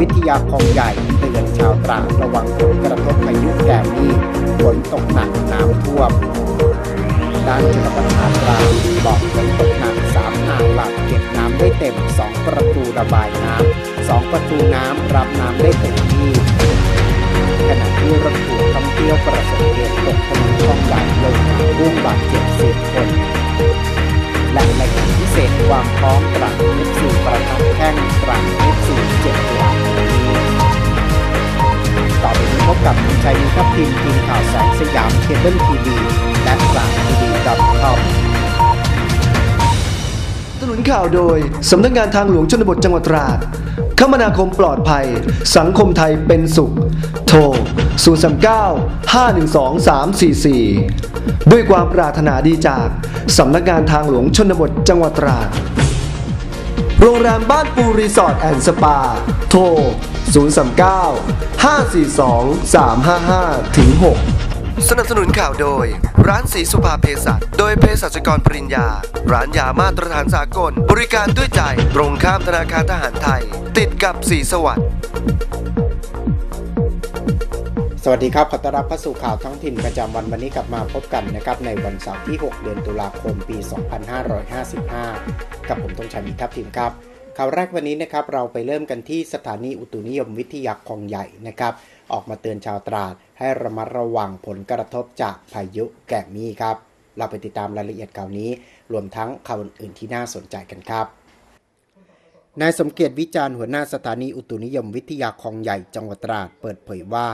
วิทยาคลองใหญ่เตือนชาวตราดระวังผลกระทบพายุแกมี่ฝนตกหนักน้ำท่วม ด้านชลประทานตราบอกฝนตกหนักสามอ่างหลักเก็บน้ำได้เต็ม2ประตูระบายน้ำสองประตูน้ำรับน้ำได้เต็มที่ขณะที่รถทัวร์ท่องเที่ยวประสบเหตุตกถนนคลองใหญ่ลงมาบุ้งบาดเจ็บสิบคน และรายงานพิเศษความพร้อมตรังเอฟซีประทับแข้งตรังเอฟซีเจ็ดหลังต่อไปนี้พบกับคุณชัยมีทัพทีมทีมข่าวแสงสยามเคเบิลทีวีและตรังทีวีดอทคอมสนุนข่าวโดย สำนักงานทางหลวงชนบทจังหวัดตราดคมนาคมปลอดภัย สังคมไทยเป็นสุข โทร 039 512 344 ด้วยความปรารถนาดีจากสำนักงานทางหลวงชนบทจังหวัดตราด โรงแรมบ้านปูรีสอร์ทแอนด์สปา โทร 039 542 355ถึง6สนับสนุนข่าวโดย ร้านสีสุภาเภสัชโดยเภสัชกรปริญญา ร้านยามาตรฐานสากล บริการด้วยใจ ตรงข้ามธนาคารทหารไทย ติดกับสีสวัสดิ์ สวัสดีครับ ขอต้อนรับเข้าสู่ข่าวท้องถิ่นประจำวันวันนี้กลับมาพบกันนะครับในวันเสาร์ที่ 6 เดือนตุลาคม ปี 2555 กับผมธงชัยมีทัพทีมครับ ข่าวแรกวันนี้นะครับเราไปเริ่มกันที่สถานีอุตุนิยมวิทยาคลองใหญ่นะครับ ออกมาเตือนชาวตราดให้ระมัดระวังผลกระทบจากพายุแกมมี่ครับ เราไปติดตามรายละเอียดข่าวนี้ รวมทั้งข่าวอื่นๆที่น่าสนใจกันครับนายสมเกียรติวิจารณ์หัวหน้าสถานีอุตุนิยมวิทยาคลองใหญ่จังหวัดตราดเปิดเผยว่า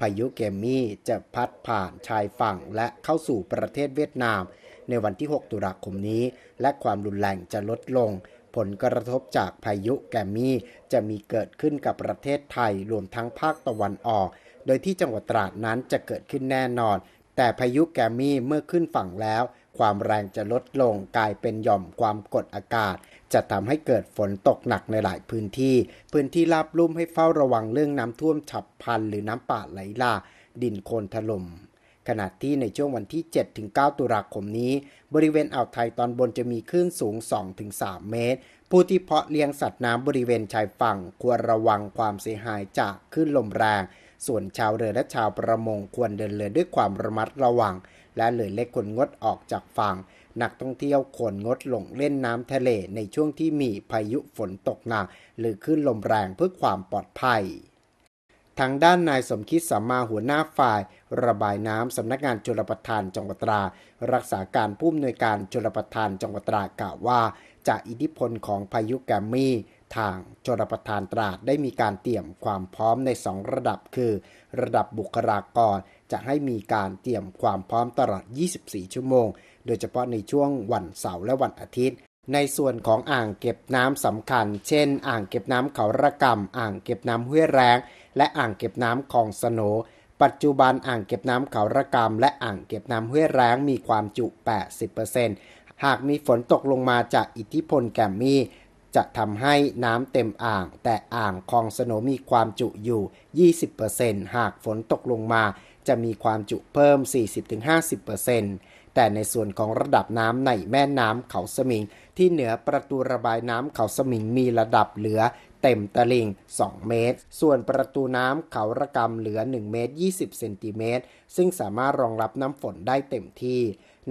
พายุเกมมี่จะพัดผ่านชายฝั่งและเข้าสู่ประเทศเวียดนาม ในวันที่ 6 ตุลาคมนี้ และความรุนแรงจะลดลง ผลกระทบจากพายุแกมมี่จะมีเกิดขึ้นกับประเทศไทยรวมทั้งภาคตะวันออก โดยที่จังหวัดตราดนั้นจะเกิดขึ้นแน่นอน แต่พายุแกมมี่เมื่อขึ้นฝั่งแล้ว ความแรงจะลดลงกลายเป็นหย่อมความกดอากาศ จะทำให้เกิดฝนตกหนักในหลายพื้นที่ พื้นที่ราบลุ่มให้เฝ้าระวังเรื่องน้ำท่วมฉับพลันหรือน้ำป่าไหลหลากดินโคลนถล่มขณะที่ในช่วงวันที่ 7-9 ตุลาคมนี้ บริเวณอ่าวไทยตอนบนจะมีคลื่นสูง 2-3 เมตร ผู้ที่เพาะเลี้ยงสัตว์น้ำบริเวณชายฝั่ง ควรระวังความเสียหายจากคลื่นลมแรง ส่วนชาวเรือและชาวประมงควรเดินเรือด้วยความระมัดระวัง และเรือเล็กควรงดออกจากฝั่ง นักท่องเที่ยวควรงดลงเล่นน้ำทะเลในช่วงที่มีพายุฝนตกหนัก หรือคลื่นลมแรงเพื่อความปลอดภัยทางด้านนายสมคิดสัมมาหัวหน้าฝ่าย ระบายน้ำสำนักงานชลประทานจังหวัดตรา รักษาการผู้อำนวยการชลประทานจังหวัดตรากล่าวว่า จากอิทธิพลของพายุแกมมี่ ทางชลประทานตราดได้มีการเตรียมความพร้อมใน2ระดับคือ ระดับบุคลากรจะให้มีการเตรียมความพร้อมตลอด 24 ชั่วโมง โดยเฉพาะในช่วงวันเสาร์และวันอาทิตย์ ในส่วนของอ่างเก็บน้ำสำคัญ เช่น อ่างเก็บน้ำเขาระกำอ่างเก็บน้ำห้วยแรง และอ่างเก็บน้ำคลองสโนปัจจุบันอ่างเก็บน้ำเขาระกำและอ่างเก็บน้ำห้วยแรงมีความจุ 80%หากมีฝนตกลงมาจากอิทธิพลแกมมี่จะทำให้น้ำเต็มอ่าง แต่อ่างคลองสโหนมีความจุอยู่ 20%หากฝนตกลงมาจะมีความจุเพิ่ม 40-50% แต่ในส่วนของระดับน้ำในแม่น้ำเขาสมิง ที่เหนือประตูระบายน้ำเขาสมิงมีระดับเหลือเต็มตลิ่ง 2 เมตร ส่วนประตูน้ำเขาระกำเหลือ 1 เมตร 20 เซนติเมตร ซึ่งสามารถรองรับน้ำฝนได้เต็มที่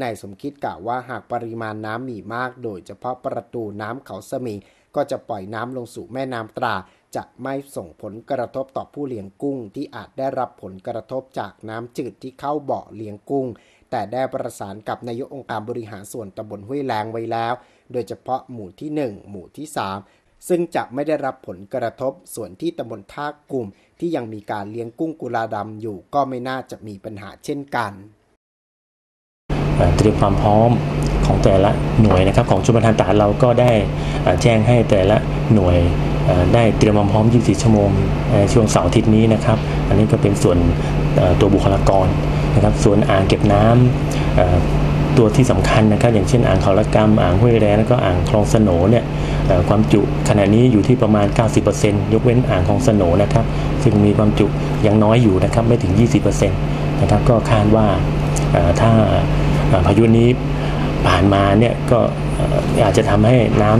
นายสมคิดกล่าวว่าหากปริมาณน้ำมีมาก โดยเฉพาะประตูน้ำเขาสมิง ก็จะปล่อยน้ำลงสู่แม่น้ำตรา จะไม่ส่งผลกระทบต่อผู้เลี้ยงกุ้ง ที่อาจได้รับผลกระทบจากน้ำจืดที่เข้าบ่อเลี้ยงกุ้ง แต่ได้ประสานกับนายกองค์การบริหารส่วนตำบลห้วยแรงไว้แล้ว โดยเฉพาะหมู่ที่ 1 หมู่ที่ 3 ซึ่งจะไม่ได้รับผลกระทบส่วนที่ตำบลท่ากลุ่ม ที่ยังมีการเลี้ยงกุ้งกุลาดำอยู่ก็ไม่น่าจะมีปัญหาเช่นกันเตรียมความพร้อมของแต่ละหน่วยนะครับของชุมประทานตราดเราก็ได้แจ้งให้แต่ละหน่วยได้เตรียมความพร้อม 24 ชั่วโมงช่วงเสาร์อาทิตย์นี้นะครับ อันนี้ก็เป็นส่วนตัวบุคลากร นะครับส่วนอ่างเก็บน้ำตัวที่สำคัญนะครับอย่างเช่นอ่างเขาละกรรมอ่างห้วยแรงแล้วก็อ่างคลองสนเนี่ยความจุขณะนี้อยู่ที่ประมาณ 90%ยกเว้นอ่างคลองสนนะครับซึ่งมีความจุยังน้อยอยู่นะครับไม่ถึง 20%นะครับก็คาดว่าถ้าพายุนี้ผ่านมาเนี่ยก็อาจจะทำให้น้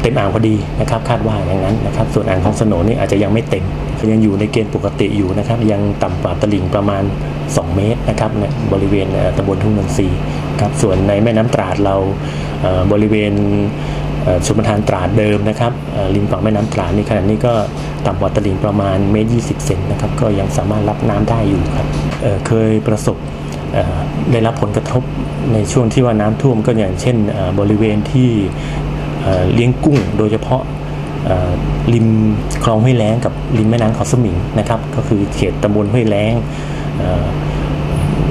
เต็มอ่างพอดีนะครับคาดว่าอย่างนั้นนะครับส่วนอ่างของสนนี่อาจจะยังไม่เต็ม ยังอยู่ในเกณฑ์ปกติอยู่นะครับ ยังต่ำกว่าตลิ่งประมาณ 2 เมตรนะครับในบริเวณตำบลทุ่งนนทรีครับส่วนในแม่น้ำตราดเราบริเวณชมทานตราดเดิมนะครับริมฝั่งแม่น้ำตราดนี่ขณะนี้ก็ต่ำกว่าตลิ่งประมาณเมตรยี่สิบเซนนะครับก็ยังสามารถรับน้ำได้อยู่ครับเเคยประสบได้รับผลกระทบในช่วงที่ว่าน้ำท่วมก็อย่างเช่นบริเวณที่เลี้ยงกุ้งโดยเฉพาะ ริมคลองห้วยแล้งกับริมแม่น้ำเขาสมิงนะครับ ก็คือเขตตำบลห้วยแล้ง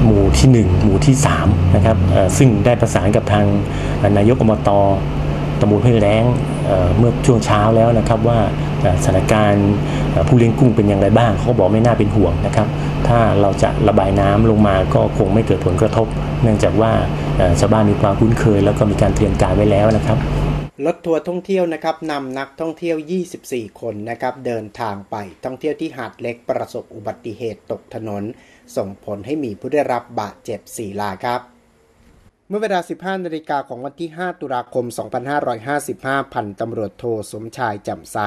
หมู่ที่ 1 หมู่ที่3นะครับซึ่งได้ประสานกับทางนายกอบตตำบลห้วยแล้งเมื่อช่วงเช้าแล้วนะครับว่าสถานการณ์ผู้เลี้ยงกุ้งเป็นอย่างไรบ้างเขาบอกไม่น่าเป็นห่วงนะครับ ถ้าเราจะระบายน้ำลงมาก็คงไม่เกิดผลกระทบ เนื่องจากว่าชาวบ้านมีความคุ้นเคย แล้วก็มีการเตรียมการไว้แล้วนะครับ รถทัวร์ท่องเที่ยวนะครับนำนักท่องเที่ยว 24 คนนะครับเดินทางไปท่องเที่ยวที่หาดเล็กประสบอุบัติเหตุตกถนน ส่งผลให้มีผู้ได้รับบาดเจ็บ 4 รายครับเมื่อเวลา 15 นาฬิกาของวันที่ 5 ตุลาคม 2555 พันตำรวจโทสมชายจำใส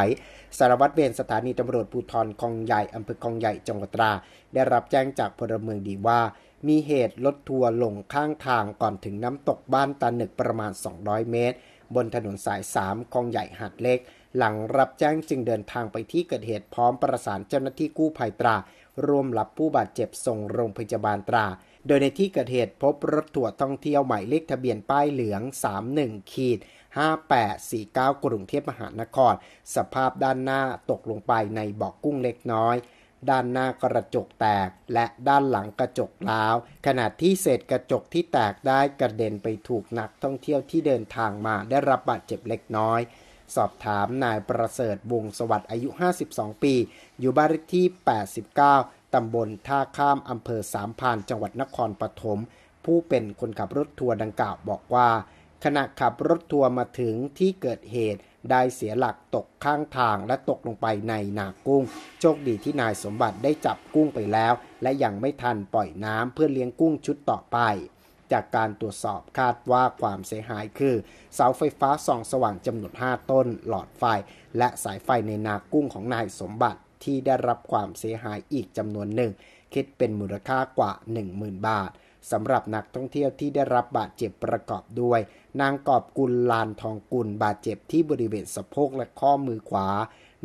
สารวัตรเวรสถานีตำรวจภูธรคลองใหญ่อำเภอคลองใหญ่จังหวัดตรา ได้รับแจ้งจากพลเมืองดีว่า มีเหตุรถทัวร์ลงข้างทางก่อนถึงน้ำตกบ้านตาหนึกประมาณ 200 เมตร บนถนนสาย 3คลองใหญ่หัดเล็ก หลังรับแจ้งจึงเดินทางไปที่เกิดเหตุพร้อมประสานเจ้าหน้าที่กู้ภัยตรา ร่วมรับผู้บาดเจ็บส่งโรงพยาบาลตรา โดยในที่เกิดเหตุพบรถทัวท่องเที่ยวหมายเลขทะเบียนป้ายเหลือง 31 ขีด 5849 กรุงเทพมหานคร สภาพด้านหน้าตกลงไปในบ่อกกุ้งเล็กน้อย ด้านหน้ากระจกแตก และด้านหลังกระจกล้าว ขณะที่เศษกระจกที่แตกได้กระเด็นไปถูกนักท่องเที่ยวที่เดินทางมาได้รับบาดเจ็บเล็กน้อย สอบถามนายประเสริฐวงสวัสดิ์อายุ 52 ปี อยู่บ้านเลขที่ 89 ตำบลท่าข้ามอำเภอสามพานจังหวัดนครปฐมผู้เป็นคนขับรถทัวร์ดังกล่าวบอกว่า ขณะขับรถทัวร์มาถึงที่เกิดเหตุ ได้เสียหลักตกข้างทางและตกลงไปในนากุ้ง โชคดีที่นายสมบัติได้จับกุ้งไปแล้ว และยังไม่ทันปล่อยน้ำเพื่อเลี้ยงกุ้งชุดต่อไป จากการตรวจสอบคาดว่าความเสียหายคือ เสาไฟฟ้าส่องสว่างจำนวน 5 ต้น หลอดไฟ และสายไฟในนากุ้งของนายสมบัติที่ได้รับความเสียหายอีกจำนวนหนึ่ง คิดเป็นมูลค่ากว่า 10,000 บาท สำหรับนักท่องเที่ยวที่ได้รับบาดเจ็บประกอบด้วย นางกอบกุลลานทองกุลบาดเจ็บที่บริเวณสะโพกและข้อมือขวา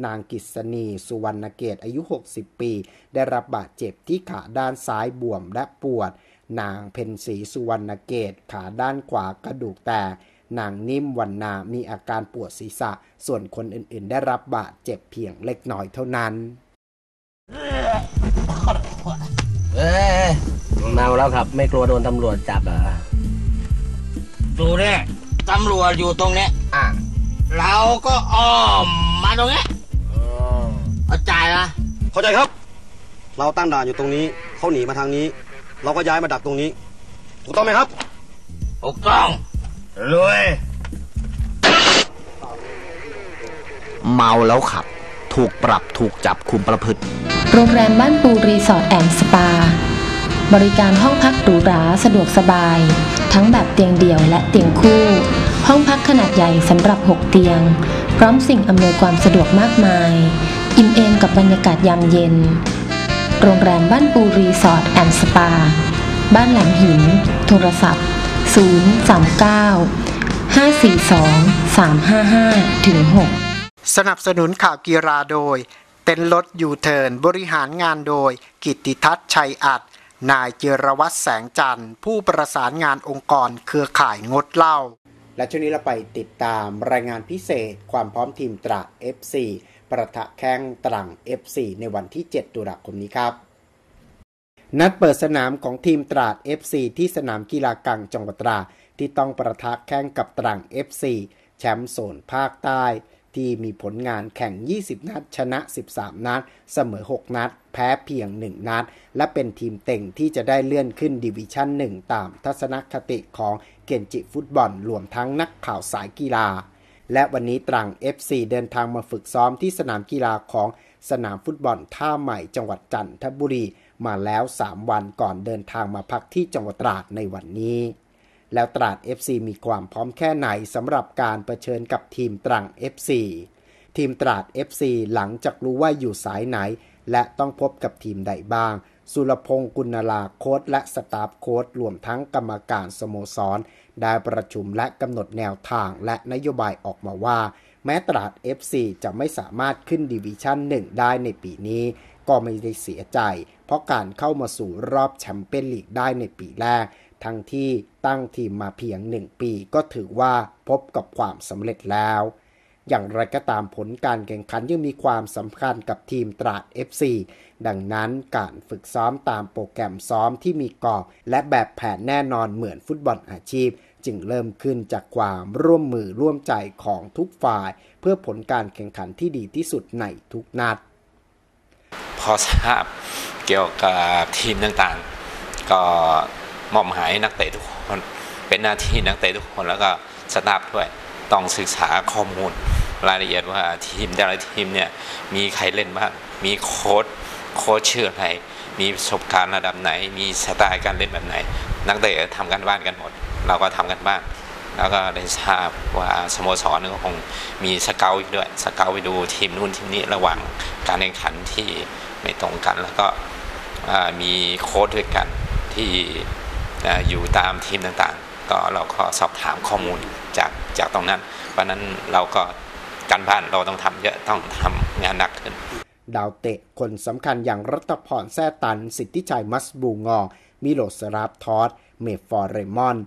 นางกิษณีสุวรรณเกตอายุ 60 ปี ได้รับบาดเจ็บที่ขาด้านซ้ายบวมและปวด นางเพนสีสุวรรณเกตขาด้านขวากระดูกแตกนางนิ่มวันนา มีอาการปวดศีรษะ ส่วนคนอื่นๆ ได้รับบาดเจ็บเพียงเล็กน้อยเท่านั้น เอ้ยเมาแล้วครับ ไม่กลัวโดนตำรวจจับเหรอดูเนี่ยตำรวจอยู่ตรงนี้อะเราก็อ้อมมาตรงนี้เข้าใจนะเข้าใจครับ เราตั้งด่านอยู่ตรงนี้เขาหนีมาทางนี้ เราก็ย้ายมาดักตรงนี้ถูกต้องไหมครับถูกต้องรวยเมาแล้วขับ ถูกปรับถูกจับคุมประพฤติ โรงแรมบ้านปูรีสอร์ทแอนด์สปา บริการห้องพักหรูหราสะดวกสบาย ทั้งแบบเตียงเดี่ยวและเตียงคู่ ห้องพักขนาดใหญ่สำหรับ 6 เตียง พร้อมสิ่งอำนวยความสะดวกมากมาย อิ่มเอมกับบรรยากาศยามเย็น โรงแรมบ้านปูรีสอร์ทแอนด์สปา บ้านแหลมหิน โทรศัพท์ 039 542 355ถึง6สนับสนุนข่าวกีฬาโดย เต็นรถยูเทิร์นบริหารงานโดย กิติทัศน์ชัยอัด นายเจรวัตรแสงจันทร์ ผู้ประสานงานองค์กรเครือข่ายงดเหล้าและช่วงนี้เราไปติดตามรายงานพิเศษ ความพร้อมทีมตรา FC ประทะแข้งตรัง FC ในวันที่ 7 ตุลาคมนี้ครับ นัดเปิดสนามของทีมตราด FC ที่สนามกีฬากังจังหวัดตราที่ต้องประทะแข้งกับตรัง FC แชมป์โซนภาคใต้ ที่มีผลงานแข่ง 20 นัด ชนะ 13 นัด เสมอ 6 นัด แพ้เพียง 1 นัด และเป็นทีมเต็งที่จะได้เลื่อนขึ้นดิวิชั่น 1 ตามทัศนคติของเกนจิฟุตบอลรวมทั้งนักข่าวสายกีฬา และวันนี้ตรัง FC เดินทางมาฝึกซ้อมที่สนามกีฬาของสนามฟุตบอลท่าใหม่จังหวัดจันทบุรี มาแล้ว 3 วันก่อนเดินทางมาพักที่จังหวัดตราดในวันนี้ แล้วตราด FC มีความพร้อมแค่ไหนสำหรับการรเผชิญกับทีมตรัง FC ทีมตราด FC หลังจากรู้ว่าอยู่สายไหน และต้องพบกับทีมใดบ้าง สุรพงศ์กุณลาโค้ดและสตาฟโค้ดรวมทั้งกรรมการสโมสร ได้ประชุมและกำหนดแนวทางและนโยบายออกมาว่า แม้ตราด FC จะไม่สามารถขึ้นดิวิชั่น 1 ได้ในปีนี้ ก็ไม่ได้เสียใจ เพราะการเข้ามาสู่รอบแชมเปี้ยนลีกได้ในปีแรก ทั้งที่ตั้งทีมมาเพียง 1 ปีก็ถือว่าพบกับความสำเร็จแล้ว อย่างไรก็ตามผลการแข่งขันยังมีความสำคัญกับทีมตราด FC ดังนั้นการฝึกซ้อมตามโปรแกรมซ้อมที่มีกรอบ และแบบแผนแน่นอนเหมือนฟุตบอลอาชีพ จึงเริ่มขึ้นจากความร่วมมือร่วมใจของทุกฝ่าย เพื่อผลการแข่งขันที่ดีที่สุดในทุกนัด พอทราบเกี่ยวกับทีมต่างๆ ก็ มอบหมายนักเตะทุกคน เป็นหน้าที่นักเตะทุกคนแล้วก็สตาฟด้วยต้องศึกษาข้อมูลรายละเอียดว่าทีมแต่ละทีมเนี่ยมีใครเล่นบ้างมีโค้ชโค้ชชื่ออะไรมีประสบการณ์ระดับไหน มีสไตล์การเล่นแบบไหน นักเตะทำกันบ้านกันหมด เราก็ทำกันบ้านแล้วก็ได้ทราบว่าสโมสรก็คงมีสเกลอีกด้วยสเกลไปดูทีมนู่นทีมนี้ระหว่างการแข่งขันที่ไม่ตรงกัน แล้วก็มีโค้ชด้วยกันที่ อยู่ตามทีมต่างๆ ก็เราก็สอบถามข้อมูลจากจากตรงนั้น เพราะนั้นเราก็การบ้านเราต้องทำเยอะต้องทำงานหนักขึ้น ดาวเตะคนสำคัญอย่างรัตพรแซ่ตัน สิทธิชัยมัสบูงอง มิโลสราฟทอสเมฟฟอร์เรมอน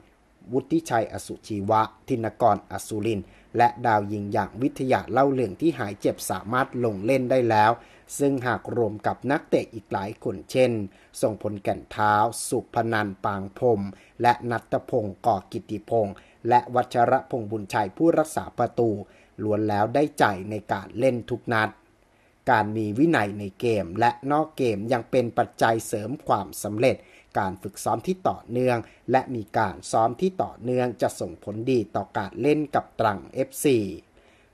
วุฒิชัยอสุชีวะ ธินกรอสุรินและดาวยิงอย่างวิทยาเล่าเรื่องที่หายเจ็บสามารถลงเล่นได้แล้ว ซึ่งหากรวมกับนักเตะอีกหลายคนเช่นทรงพลแก่นเท้า สุพนันปางพรมและนัตพงศ์ก่อกิติพงศ์และวัชระพงศ์บุญชัยผู้รักษาประตูล้วนแล้วได้ใจในการเล่นทุกนัด การมีวินัยในเกมและนอกเกมยังเป็นปัจจัยเสริมความสำเร็จ การฝึกซ้อมที่ต่อเนื่อง และมีการซ้อมที่ต่อเนื่องจะส่งผลดีต่อการเล่นกับตรัง FC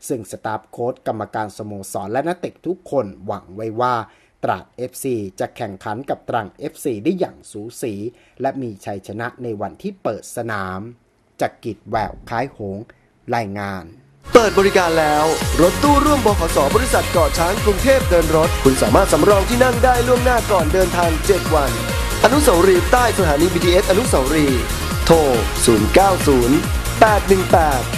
ซึ่งสตาฟโค้ดกรรมการสโมสรและนักเตะทุกคนหวังไว้ว่า ตราด FC จะแข่งขันกับตรัง FC ได้อย่างสูสี และมีชัยชนะในวันที่เปิดสนามจักกิจแววคล้ายหง รายงานเปิดบริการแล้ว รถตู้ร่วมบขสบริษัทเกาะช้างกรุงเทพเดินรถ คุณสามารถสำรองที่นั่งได้ล่วงหน้าก่อนเดินทาง 7 วัน อนุสาวรีย์ใต้สถานี BTS อนุสาวรีย์โทร 090 818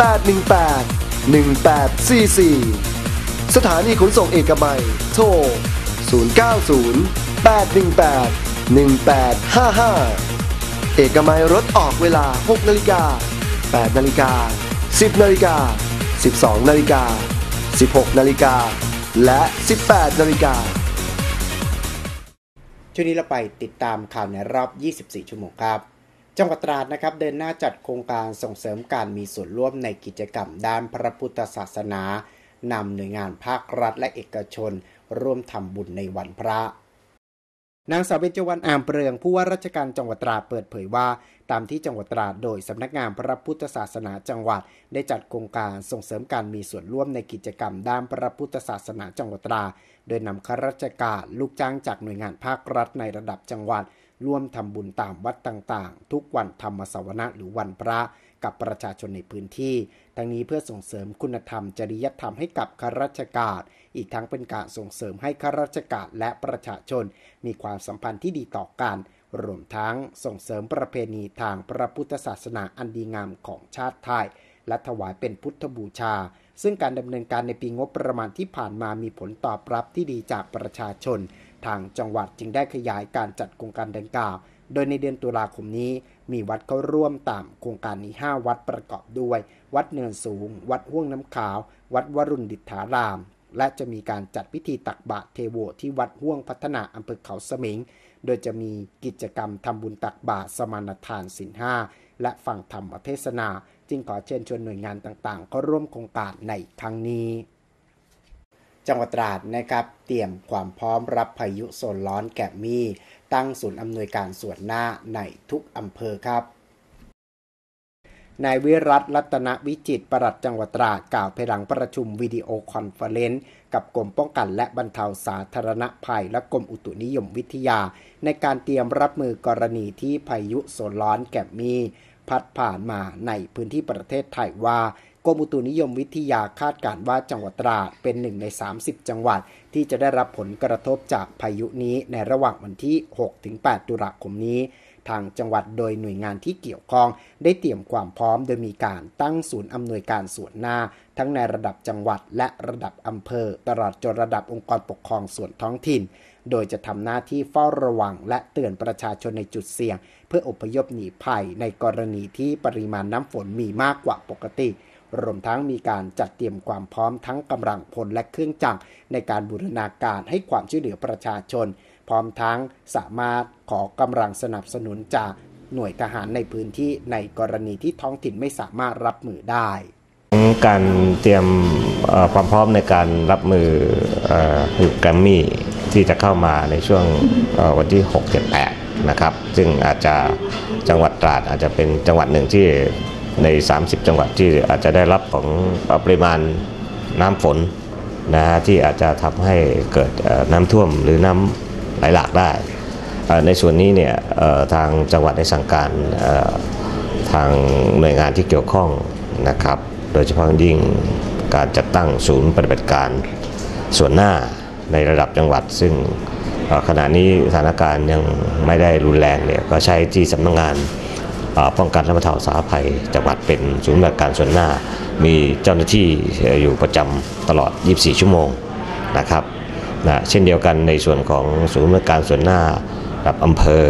818 1844 สถานีขนส่งเอกมัย โทร 090 818 1855 เอกมัยรถออกเวลา 6 นาฬิกา 8 นาฬิกา 10 นาฬิกา 12 นาฬิกา 16 นาฬิกา และ 18 นาฬิกาช่วงนี้เราไปติดตามข่าวในรอบ 24 ชั่วโมงครับ จังหวัดตราดนะครับเดินหน้าจัดโครงการส่งเสริมการมีส่วนร่วมในกิจกรรมด้านพระพุทธศาสนานำหน่วยงานภาครัฐและเอกชน ร่วมทำบุญในวันพระนางสาวเบญจวรรณอามเปรืองผู้ว่าราชการจังหวัดตราดเปิดเผยว่า ตามที่จังหวัดตราดโดยสำนักงานพระพุทธศาสนาจังหวัด ได้จัดโครงการส่งเสริมการมีส่วนร่วมในกิจกรรมด้านพระพุทธศาสนาจังหวัดตราดโดยนำข้าราชการลูกจ้างจากหน่วยงานภาครัฐในระดับจังหวัด ร่วมทำบุญตามวัดต่างๆ ทุกวันธรรมสวนะหรือวันพระกับประชาชนในพื้นที่ ทั้งนี้เพื่อส่งเสริมคุณธรรม จริยธรรมให้กับข้าราชการอีกทั้งเป็นการส่งเสริมให้ข้าราชการและประชาชน มีความสัมพันธ์ที่ดีต่อกัน รวมทั้งส่งเสริมประเพณีทางพระพุทธศาสนาอันดีงามของชาติไทย และถวายเป็นพุทธบูชา ซึ่งการดำเนินการในปีงบประมาณที่ผ่านมามีผลตอบรับที่ดีจากประชาชน ทางจังหวัดจึงได้ขยายการจัดโครงการดังกล่าว โดยในเดือนตุลาคมนี้ มีวัดเข้าร่วมตามโครงการนี้ 5 วัดประกอบด้วย วัดเนินสูง วัดห้วงน้ำขาว วัดวรุณดิษฐาราม และจะมีการจัดพิธีตักบาตรเทโวที่วัดห้วงพัฒนาอำเภอเขาสมิง โดยจะมีกิจกรรมทำบุญตักบาตรสมานทานสินห้าและฟังธรรมเทศนา จึงขอเชิญชวนหน่วยงานต่างๆก็ร่วมโครงการในครั้งนี้ จังหวัดตราดนะครับ เตรียมความพร้อมรับพายุโซนร้อนแกมมี่ ตั้งศูนย์อำนวยการส่วนหน้าในทุกอำเภอครับนายวิรัตรัตนวิจิตปลัดจังหวัดตราดกล่าวภายหลังประชุมวิดีโอคอนเฟอเรนซ์กับกรมป้องกันและบรรเทาสาธารณภัยและกรมอุตุนิยมวิทยา ในการเตรียมรับมือกรณีที่พายุโซนร้อนแกมมี่พัดผ่านมาในพื้นที่ประเทศไทยว่า กรมอุตุนิยมวิทยาคาดการว่าจังหวัดตราดเป็นหนึ่งใน 30 จังหวัด ที่จะได้รับผลกระทบจากพายุนี้ในระหว่างวันที่ 6-8 ตุลาคมนี้ ทางจังหวัดโดยหน่วยงานที่เกี่ยวข้อง ได้เตรียมความพร้อมโดยมีการตั้งศูนย์อำนวยการส่วนหน้า ทั้งในระดับจังหวัดและระดับอำเภอ ตลอดจนระดับองค์กรปกครองส่วนท้องถิ่น โดยจะทำหน้าที่เฝ้าระวัง และเตือนประชาชนในจุดเสี่ยง เพื่ออพยพหนีภัยในกรณีที่ปริมาณน้ำฝนมีมากกว่าปกติ รวมทั้งมีการจัดเตรียมความพร้อมทั้งกำลังพลและเครื่องจักรในการบูรณาการให้ความช่วยเหลือประชาชน พร้อมทั้งสามารถขอกำลังสนับสนุนจากหน่วยทหารในพื้นที่ในกรณีที่ท้องถิ่นไม่สามารถรับมือได้การเตรียมความพร้อมในการรับมือเอ่อพายุแกรมมี่ที่จะเข้ามาในช่วงวันที่ 6 7 8 นะครับ ซึ่งอาจจะจังหวัดตราดอาจจะเป็นจังหวัดหนึ่งที่ ใน 30 จังหวัดที่อาจจะได้รับของปริมาณน้ำฝนนะฮะที่อาจจะทำให้เกิดน้ำท่วมหรือน้ำไหลหลากได้ ในส่วนนี้เนี่ยทางจังหวัดได้สั่งการทางหน่วยงานที่เกี่ยวข้องนะครับ โดยเฉพาะยิ่งการจัดตั้งศูนย์ปฏิบัติการส่วนหน้าในระดับจังหวัด ซึ่งขณะนี้สถานการณ์ยังไม่ได้รุนแรงเนี่ยก็ใช้ที่สำนักงาน ป้องกันและบรรเทาสารภัยจังหวัดเป็นศูนย์บัติการส่วนหน้า มีเจ้าหน้าที่อยู่ประจำตลอด 24 ชั่วโมงนะครับนะเช่นเดียวกันในส่วนของศูนย์บัติการส่วนหน้าระดับอำเภอ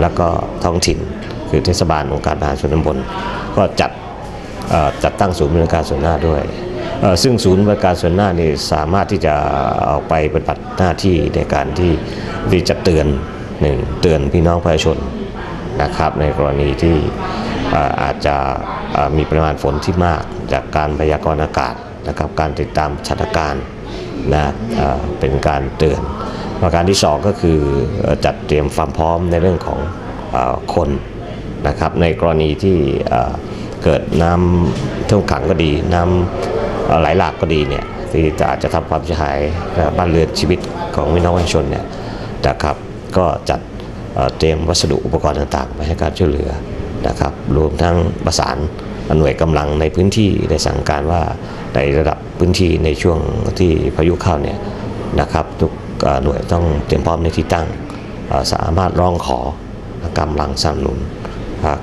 แล้วก็ท้องถิ่น คือเทศบาลองค์การบริหารส่วนตำบลก็จัดจัดตั้งศูนย์บริการส่วนหน้าด้วยซึ่งศูนย์บริการส่วนหน้านี่สามารถที่จะเอาไปปฏิบัติหน้าที่ในการที่ที่จะเตือนหนึ่งเตือนพี่น้องประชาชน นะครับในกรณีที่เอ่อาจจะมีปริมาณฝนที่มาก จากการพยากรณ์อากาศนะครับการติดตามสถานการณ์นะเเป็นการเตือนประการที่สองก็คือจัดเตรียมความพร้อมในเรื่องของอคนนะครับในกรณีที่เกิดน้ำท่วมขังก็ดีน้ำไหลหลากก็ดีเนี่ยที่จะอาจจะทำความเสียหายบบ้านเรือนชีวิตของพี่น้องประชาชนเนี่ยนะครับก็จัด เตรียมวัสดุอุปกรณ์ต่างๆไปให้การช่วยเหลือนะครับรวมทั้งประสานหน่วยกำลังในพื้นที่ได้สั่งการว่าในระดับพื้นที่ในช่วงที่พายุเข้าเนี่ยนะครับทุกหน่วยต้องเตรียมพร้อมในที่ตั้งสามารถร้องขอกำลังสนับสนุน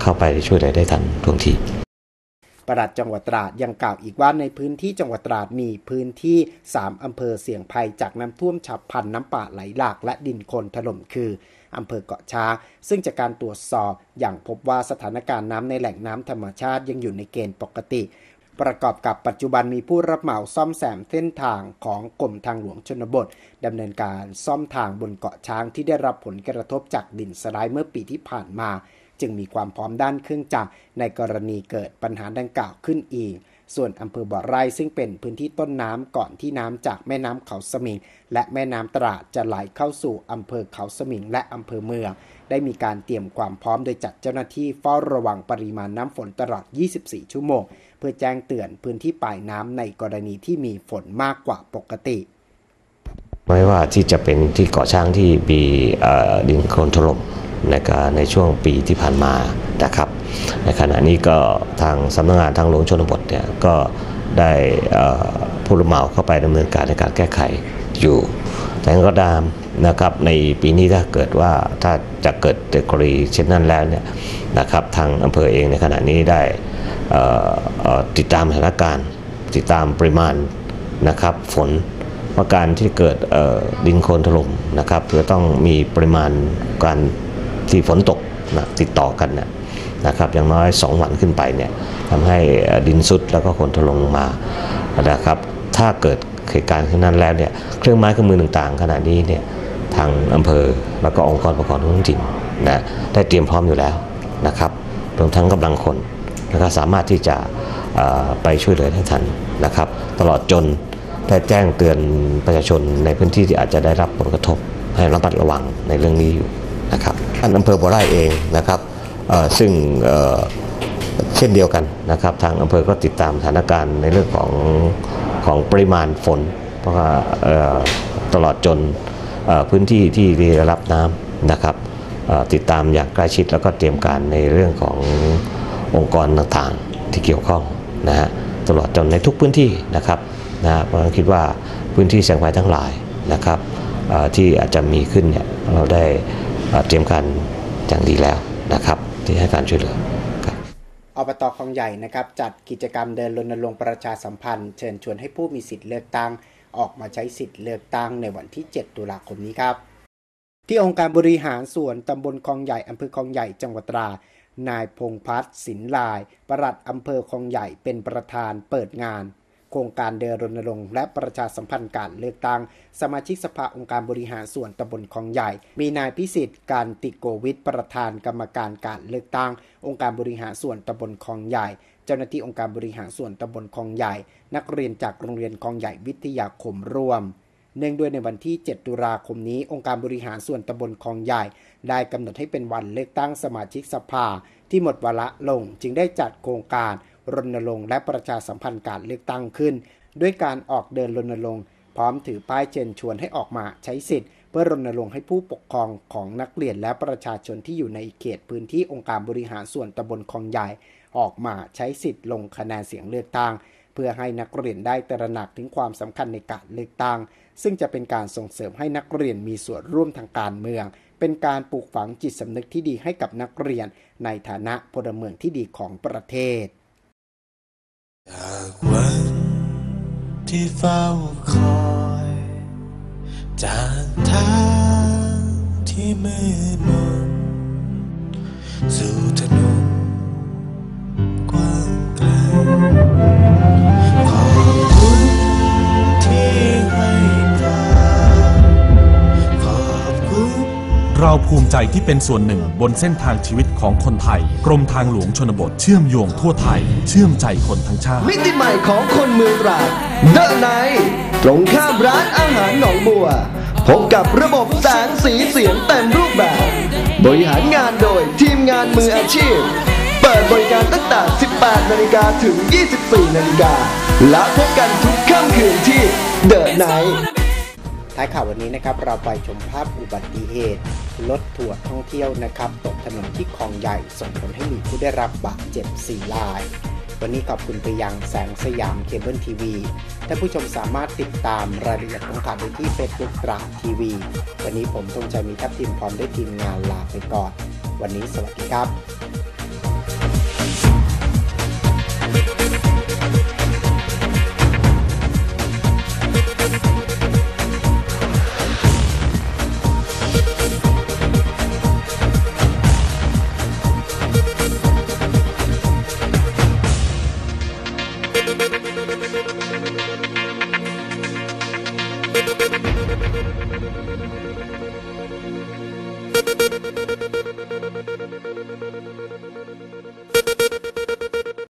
เข้าไปช่วยเหลือได้ทันท่วงทีปลัดจังหวัดตราดยังกล่าวอีกว่าในพื้นที่จังหวัดตราดมีพื้นที่ 3 อำเภอเสี่ยงภัยจากน้ำท่วมฉับพลันน้ำป่าไหลหลากและดินคนถล่มคือ อำเภอเกาะช้าง ซึ่งจากการตรวจสอบอย่างพบว่าสถานการณ์น้ำในแหล่งน้ำธรรมชาติยังอยู่ในเกณฑ์ปกติ ประกอบกับปัจจุบันมีผู้รับเหมาซ่อมแซมเส้นทางของกรมทางหลวงชนบทดำเนินการซ่อมทางบนเกาะช้างที่ได้รับผลกระทบจากดินสไลด์เมื่อปีที่ผ่านมา จึงมีความพร้อมด้านเครื่องจักรในกรณีเกิดปัญหาดังกล่าวขึ้นอีก ส่วนอำเภอบ่อไร่ซึ่งเป็นพื้นที่ต้นน้ำก่อนที่น้ำจากแม่น้ำเขาสมิง และแม่น้ำตราดจะไหลเข้าสู่อำเภอเขาสมิง และอำเภอเมือง ได้มีการเตรียมความพร้อมโดยจัดเจ้าหน้าที่เฝ้าระวังปริมาณน้ำฝนตลอด 24 ชั่วโมง เพื่อแจ้งเตือนพื้นที่ปลายน้ำในกรณีที่มีฝนมากกว่าปกติ ไม่ว่าที่จะเป็นที่เกาะช้างที่มีดินโคลนถล่มในการในช่วงปีที่ผ่านมานะครับในขณะนี้ก็ทางสำนักงานทางหลวงชนบทเนี่ยก็ได้ผู้รับเหมาเข้าไปดำเนินการในการแก้ไขอยู่ แต่ก็ตามนะครับในปีนี้ถ้าเกิดว่าถ้าจะเกิดกรณีเช่นนั้นแล้วเนี่ยนะครับทางอำเภอเองในขณะนี้ได้ติดตามสถานการณ์ ติดตามปริมาณนะครับฝน ว่าการที่เกิดดินโคลนถล่มนะครับจะต้องมีปริมาณการที่ฝนตกนะติดต่อกันนะนะครับอย่างน้อย 2 วันขึ้นไปเนี่ยทำให้ดินสุดแล้วก็โคลนถล่มลงมานะครับถ้าเกิดเหตุการณ์ขึ้นนั้นแล้วเนี่ยเครื่องไม้เครื่องมือต่างๆ ขณะนี้เนี่ยทางอำเภอแล้วก็องค์กรปกครองท้องถิ่นนะได้เตรียมพร้อมอยู่แล้วนะครับรวมทั้งกำลังคนนะครับสามารถที่จะไปช่วยเหลือได้ทันนะครับ ตลอดจน ได้แจ้งเตือนประชาชนในพื้นที่ที่อาจจะได้รับผลกระทบให้ระมัดระวังในเรื่องนี้อยู่นะครับท่านอำเภอบ่อไร่เองนะครับซึ่งเช่นเดียวกันนะครับ ทางอำเภอก็ติดตามสถานการณ์ในเรื่องของของปริมาณฝน เพราะว่าตลอดจนพื้นที่ที่ได้รับน้ำนะครับติดตามอย่างใกล้ชิดแล้วก็เตรียมการในเรื่องขององค์กรต่างๆที่เกี่ยวข้องนะฮะตลอดจนในทุกพื้นที่นะครับ นะเพราะฉะนั้นคิดว่าพื้นที่เสี่ยงภัยทั้งหลายนะครับที่อาจจะมีขึ้นเนี่ยเราได้เตรียมการอย่างดีแล้วนะครับที่ให้การช่วยเหลืออบตคลองใหญ่นะครับจัดกิจกรรมเดินรณรงค์ประชาสัมพันธ์ เชิญชวนให้ผู้มีสิทธิ์เลือกตั้งออกมาใช้สิทธิ์เลือกตั้งในวันที่ 7 ตุลาคมนี้ครับ ที่องค์การบริหารส่วนตำบลคลองใหญ่อำเภอคลองใหญ่จังหวัดตรานายพงพัฒน์สินลาย ปลัดอำเภอคลองใหญ่เป็นประธานเปิดงาน โครงการเดินรณรงค์และประชาสัมพันธ์การเลือกตั้ง สมาชิกสภาองค์การบริหารส่วนตำบลคลองใหญ่ มีนายพิสิทธิ์การติโกวิทย์ประธานกรรมการการเลือกตั้ง องค์การบริหารส่วนตำบลคลองใหญ่ เจ้าหน้าที่องค์การบริหารส่วนตำบลคลองใหญ่ นักเรียนจากโรงเรียนคลองใหญ่วิทยาคมร่วมเนื่องด้วยในวันที่ 7 ตุลาคมนี้ องค์การบริหารส่วนตำบลคลองใหญ่ ได้กำหนดให้เป็นวันเลือกตั้งสมาชิกสภาที่หมดวาระลงจึงได้จัดโครงการ รณรงค์และประชาสัมพันธ์การเลือกตั้งขึ้น ด้วยการออกเดินรณรงค์พร้อมถือป้ายเชิญชวนให้ออกมาใช้สิทธิ์ เพื่อรณรงค์ให้ผู้ปกครองของนักเรียนและประชาชนที่อยู่ในเขตพื้นที่องค์การบริหารส่วนตำบลคลองใหญ่ ออกมาใช้สิทธิ์ลงคะแนนเสียงเลือกตั้งเพื่อให้นักเรียนได้ตระหนักถึงความสำคัญในการเลือกตั้ง ซึ่งจะเป็นการส่งเสริมให้นักเรียนมีส่วนร่วมทางการเมือง เป็นการปลูกฝังจิตสำนึกที่ดีให้กับนักเรียน ในฐานะพลเมืองที่ดีของประเทศ จากวันที่เฝ้าคอย จากทางที่มืดมนสู่ถนน ภูมิใจที่เป็นส่วนหนึ่งบนเส้นทางชีวิตของคนไทย กรมทางหลวงชนบทเชื่อมโยงทั่วไทย เชื่อมใจคนทั้งชาติ มิติใหม่ของคนเมืองตราดเดอะไนตรงข้ามร้านอาหารหนองบัว พบกับระบบแสงสีเสียงเต็มรูปแบบ บริหารงานโดยทีมงานมืออาชีพ เปิดบริการตั้งแต่ 18 นาฬิกาถึง 24 นาฬิกาและพบกันทุกค่ำคืนที่เดอะไน ท้ายข่าววันนี้นะครับเราไปชมภาพอุบัติเหตุรถทัวร์ท่องเที่ยวนะครับตกถนนที่คลองใหญ่ส่งผลให้มีผู้ได้รับบาดเจ็บ 4 ราย วันนี้ขอบคุณไปยังแสงสยามเคเบิลทีวีท่านผู้ชมสามารถติดตามรายละเอียดของข่าวได้ที่ Facebook ตราทีวี วันนี้ผมธงชัยมีทัพทีมพร้อมด้วยทีมงานลาไปก่อน วันนี้สวัสดีครับ